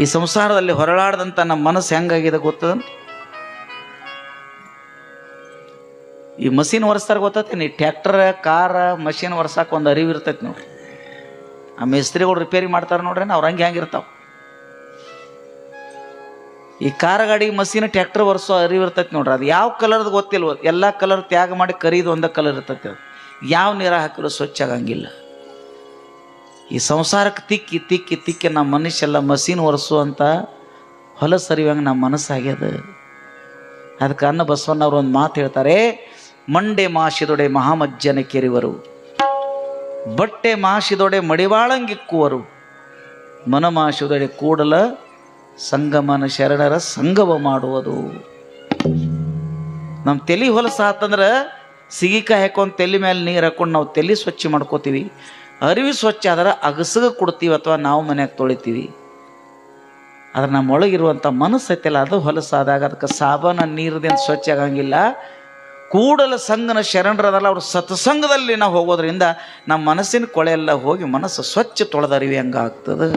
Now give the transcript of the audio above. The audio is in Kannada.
ಈ ಸಂಸಾರದಲ್ಲಿ ಹೊರಳಾಡದಂತ ನಮ್ಮ ಮನಸ್ಸು ಹೆಂಗಾಗಿದೆ ಗೊತ್ತದ ಈ ಮಷೀನ್ ಒರೆಸ್ತಾರ ಗೊತ್ತೈತಿ ಟ್ರ್ಯಾಕ್ಟರ್ ಕಾರ, ಮಷೀನ್ ಒರ್ಸಾಕ ಒಂದು ಅರಿವು ಇರ್ತೈತಿ ನೋಡ್ರಿ. ಆ ಮೇಸ್ತ್ರಿಗಳು ರಿಪೇರಿ ಮಾಡ್ತಾರೆ ನೋಡ್ರಿ, ಅವ್ರು ಹಂಗೆ ಹೆಂಗಿರ್ತಾವ ಈ ಕಾರ್, ಗಾಡಿ, ಮಷೀನ್ ಟ್ರ್ಯಾಕ್ಟರ್ ಒರೆಸೋ ಅರಿವು ಇರ್ತೈತಿ ನೋಡ್ರಿ. ಅದು ಯಾವ ಕಲರ್ದು ಗೊತ್ತಿಲ್ವ? ಎಲ್ಲ ಕಲರ್ ತ್ಯಾಗ ಮಾಡಿ ಕರೀದು ಒಂದೇ ಕಲರ್ ಇರ್ತೈತಿ ಅದು. ಯಾವ ನೀರ ಹಾಕಿದ್ರು ಸ್ವಚ್ಛ ಆಗಂಗಿಲ್ಲ. ಈ ಸಂಸಾರಕ್ಕೆ ತಿಕ್ಕಿ ತಿಕ್ಕಿ ತಿಕ್ಕಿ ನಮ್ಮ ಮನುಷ್ಯೆಲ್ಲ ಅಂತ ಹೊಲ ಸರಿವಂಗೆ ನಮ್ಮ ಮನಸ್ಸಾಗ್ಯದ. ಅದಕ್ಕೆ ಅನ್ನ ಬಸವಣ್ಣವ್ರು ಒಂದು ಮಾತು ಹೇಳ್ತಾರೆ, ಮಂಡೆ ಮಾಸಿದೊಡೆ ಮಹಾಮಜ್ಜನ ಕೆರಿವರು, ಬಟ್ಟೆ ಮಾಸಿದೊಡೆ ಮಡಿವಾಳಂಗಿಕ್ಕುವರು, ಮನ ಮಾಶಿದೊಡೆ ಕೂಡಲ ಸಂಗಮನ ಶರಣರ ಸಂಗಮ ಮಾಡುವುದು. ನಮ್ಮ ತಲೆ ಹೊಲಸಾತಂದ್ರೆ ಸಿಗಿಕಾಯಿ ಹಾಕೊಂಡು ತಲೆ ಮೇಲೆ ನೀರು ಹಾಕೊಂಡು ನಾವು ತಲೆ ಸ್ವಚ್ಛ ಮಾಡ್ಕೋತೀವಿ. ಅರಿವಿ ಸ್ವಚ್ಛ ಆದ್ರೆ ಅಗಸಗ ಕೊಡ್ತೀವಿ ಅಥವಾ ನಾವು ಮನ್ಯಾಗ ತೊಳಿತೀವಿ ಆದ್ರೆ ನಮ್ಮ ಒಳಗಿರುವಂಥ ಮನಸ್ಸು ಐತಲ್ಲ ಅದು ಹೊಲಸಾದಾಗ ಅದಕ್ಕೆ ಸಾಬಾನ ನೀರದಿಂದ ಸ್ವಚ್ಛ ಆಗಂಗಿಲ್ಲ ಕೂಡಲ ಸಂಘನ ಶರಣರದಲ್ಲ ಅವ್ರ ಸತ್ಸಂಗದಲ್ಲಿ ನಾವು ಹೋಗೋದ್ರಿಂದ ನಮ್ಮ ಮನಸ್ಸಿನ ಕೊಳೆ ಎಲ್ಲ ಹೋಗಿ ಮನಸ್ಸು ಸ್ವಚ್ಛ ತೊಳೆದರಿವಿ ಹಂಗಾಗ್ತದೆ.